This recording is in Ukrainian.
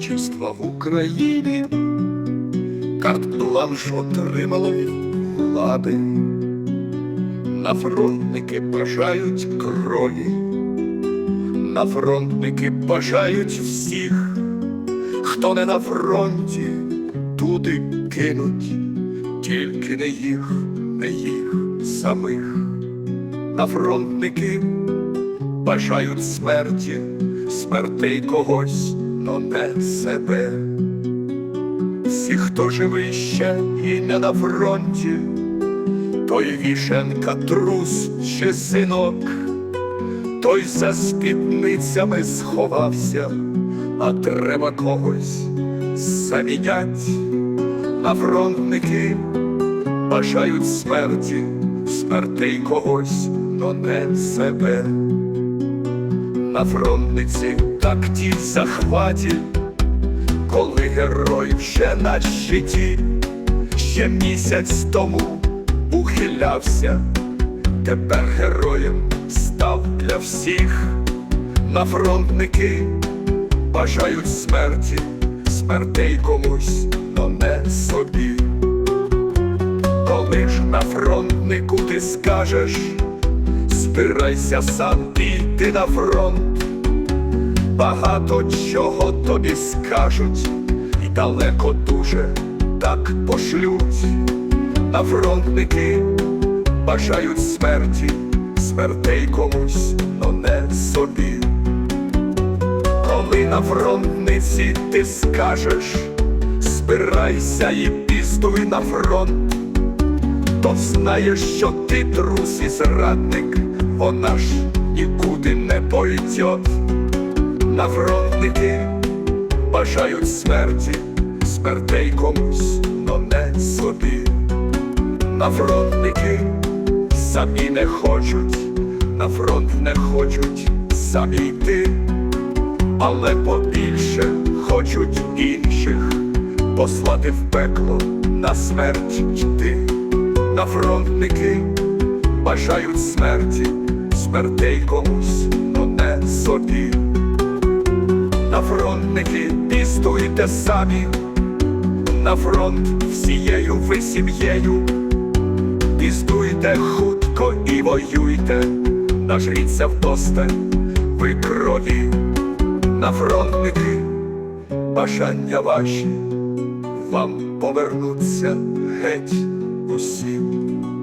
казначейства в Україні, карт-бланш отримали влади. На фронтники бажають крові, на фронтники бажають всіх, хто не на фронті, туди кинуть, тільки не їх, не їх самих. На фронтники бажають смерті, смертей когось, но не себе. Всі, хто живий ще і не на фронті, той вішенка трус чи синок, той за спідницями сховався, а треба когось замінять. На фронтники бажають смерті, смертей когось, но не себе. На фронтниці так ті захваті, коли герой ще на щиті, ще місяць тому ухилявся, тепер героєм став для всіх. На фронтники бажають смерті, смертей комусь, но не собі. Коли ж на фронтнику ти скажеш, збирайся сам піти на фронт, багато чого тобі скажуть, і далеко дуже так пошлють. На фронтники бажають смерті, смертей комусь, но не собі. Коли на фронтниці ти скажеш, збирайся і пістуй на фронт, то знаєш, що ти трус і зрадник, вона ж нікуди не пойдет. Нафронтники бажають смерті, смертей комусь, но не собі. На фронтники самі не хочуть, на фронт не хочуть самі йти, але побільше хочуть інших послати в пекло на смерть йти. На фронтники бажають смерті, смертей комусь, но не собі. На фронтники пістуйте самі, на фронт всією ви сім'єю. Піздуйте хутко і воюйте, нажріться вдосталь ви крові, на фронтники, бажання ваші вам повернуться геть усім.